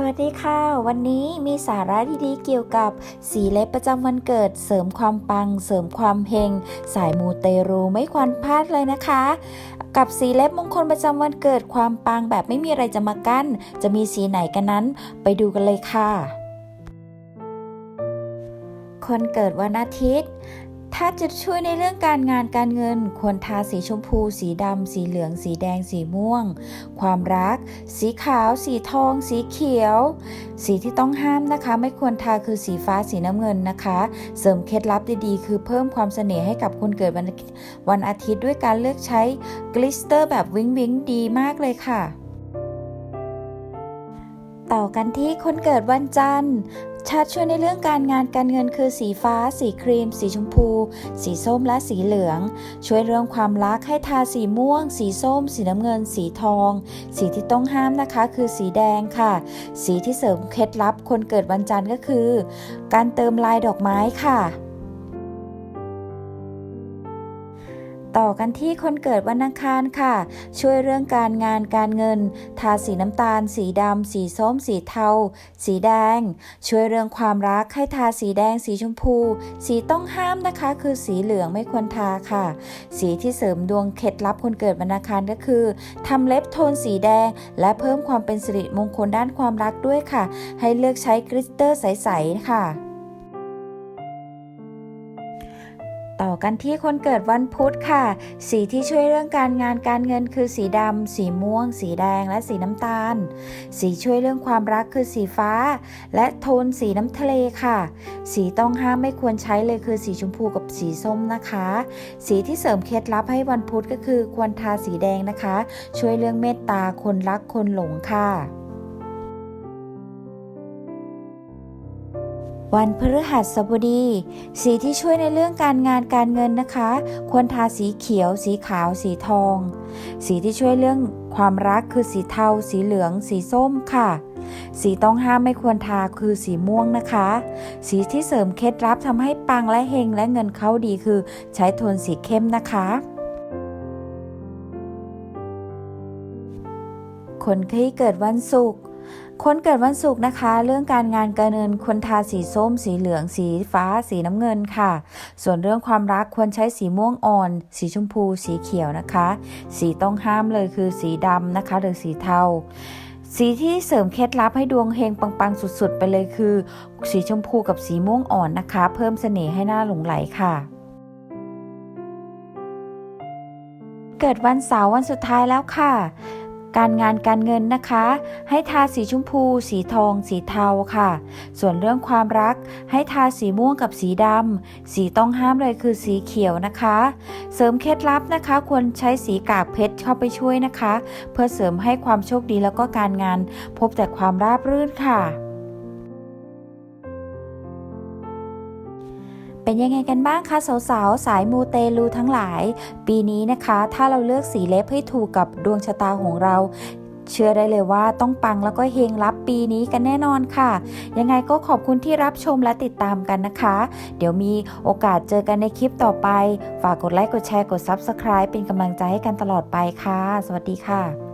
สวัสดีค่ะ วันนี้มีสาระดีๆเกี่ยวกับสีเล็บประจำวันเกิด เสริมความปัง เสริมความเฮง สายมูเตรูไม่ควรพลาดเลยนะคะ กับสีเล็บมงคลประจำวันเกิดความปังแบบไม่มีอะไรจะมากั้น จะมีสีไหนกันนั้น ไปดูกันเลยค่ะ คนเกิดวันอาทิตย์ ถ้าจะช่วยในเรื่องการงานการเงิน ควรทาสีชมพู สีดำ สีเหลือง สีแดง สีม่วง ความรัก สีขาว สีทอง สีเขียว สีที่ต้องห้ามนะคะ ไม่ควรทาคือสีฟ้าสีน้ำเงินนะคะ เสริมเคล็ดลับดีๆ คือเพิ่มความเสน่ห์ให้กับคนเกิดวันวันอาทิตย์ด้วยการเลือกใช้กลิสเตอร์แบบวิงวิงดีมากเลยค่ะต่อกันที่คนเกิดวันจันทร์ ชาติช่วยในเรื่องการงานการเงินคือสีฟ้า สีครีม สีชมพู สีส้มและสีเหลือง ช่วยเรื่องความรักให้ทาสีม่วง สีส้ม สีน้ำเงิน สีทอง สีที่ต้องห้ามนะคะ คือสีแดงค่ะ สีที่เสริมเคล็ดลับคนเกิดวันจันทร์ก็คือ การเติมลายดอกไม้ค่ะ ต่อกันที่คนเกิดวันอังคารค่ะ ช่วยเรื่องการงานการเงิน ทาสีน้ำตาล สีดำ สีส้ม สีเทา สีแดง ช่วยเรื่องความรักให้ทาสีแดง สีชมพู สีต้องห้ามนะคะ คือสีเหลืองไม่ควรทาค่ะ สีที่เสริมดวงเคล็ดลับคนเกิดวันอังคารก็คือทำเล็บโทนสีแดง และเพิ่มความเป็นสิริมงคลด้านความรักด้วยค่ะ ให้เลือกใช้กริตเตอร์ใสๆค่ะ ต่อกันที่คนเกิดวันพุธค่ะ สีที่ช่วยเรื่องการงานการเงินคือสีดำ สีม่วง สีแดง และสีน้ำตาล สีช่วยเรื่องความรักคือสีฟ้า และโทนสีน้ำทะเลค่ะ สีต้องห้ามไม่ควรใช้เลยคือสีชมพูกับสีส้มนะคะ สีที่เสริมเคล็ดลับให้วันพุธก็คือควรทาสีแดงนะคะ ช่วยเรื่องเมตตาคนรักคนหลงค่ะ วันพฤหัสบดี สีที่ช่วยในเรื่องการงานการเงินนะคะ ควรทาสีเขียว สีขาว สีทอง สีที่ช่วยเรื่องความรักคือสีเทา สีเหลือง สีส้มค่ะ สีต้องห้ามไม่ควรทาคือสีม่วงนะคะ สีที่เสริมเคล็ดลับทำให้ปังและเฮงและเงินเข้าดีคือ ใช้โทนสีเข้มนะคะคนที่เกิดวันศุกร์ คนเกิดวันศุกร์นะคะ เรื่องการงานการเงินควรทาสีส้ม สีเหลือง สีฟ้า สีน้ำเงินค่ะ ส่วนเรื่องความรักควรใช้สีม่วงอ่อน สีชมพู สีเขียวนะคะ สีต้องห้ามเลยคือสีดำนะคะ หรือสีเทาสีที่เสริมเคล็ดลับให้ดวงเฮงปัง ๆ สุด ๆ ไปเลยคือ สีชมพูกับสีม่วงอ่อนนะคะ เพิ่มเสน่ห์ให้หน้าหลงไหลค่ะเกิดวันเสาร์วันสุดท้ายแล้วค่ะ การงานการเงินนะคะ ให้ทาสีชมพู สีทอง สีเทาค่ะ ส่วนเรื่องความรัก ให้ทาสีม่วงกับสีดำสีต้องห้ามเลยคือสีเขียวนะคะ เสริมเคล็ดลับนะคะ ควรใช้สีกากเพชรเข้าไปช่วยนะคะ เพื่อเสริมให้ความโชคดีแล้วก็การงาน พบแต่ความราบรื่นค่ะ เป็นยังไงกันบ้างคะสาวๆสายมูเตลูทั้งหลาย ปีนี้นะคะ ถ้าเราเลือกสีเล็บให้ถูกกับดวงชะตาของเราเชื่อได้เลยว่าต้องปังแล้วก็เฮงรับปีนี้กันแน่นอนค่ะ ยังไงก็ขอบคุณที่รับชมและติดตามกันนะคะ เดี๋ยวมีโอกาสเจอกันในคลิปต่อไป ฝากกดไลค์กดแชร์กด Subscribe เป็นกำลังใจให้กันตลอดไปค่ะ สวัสดีค่ะ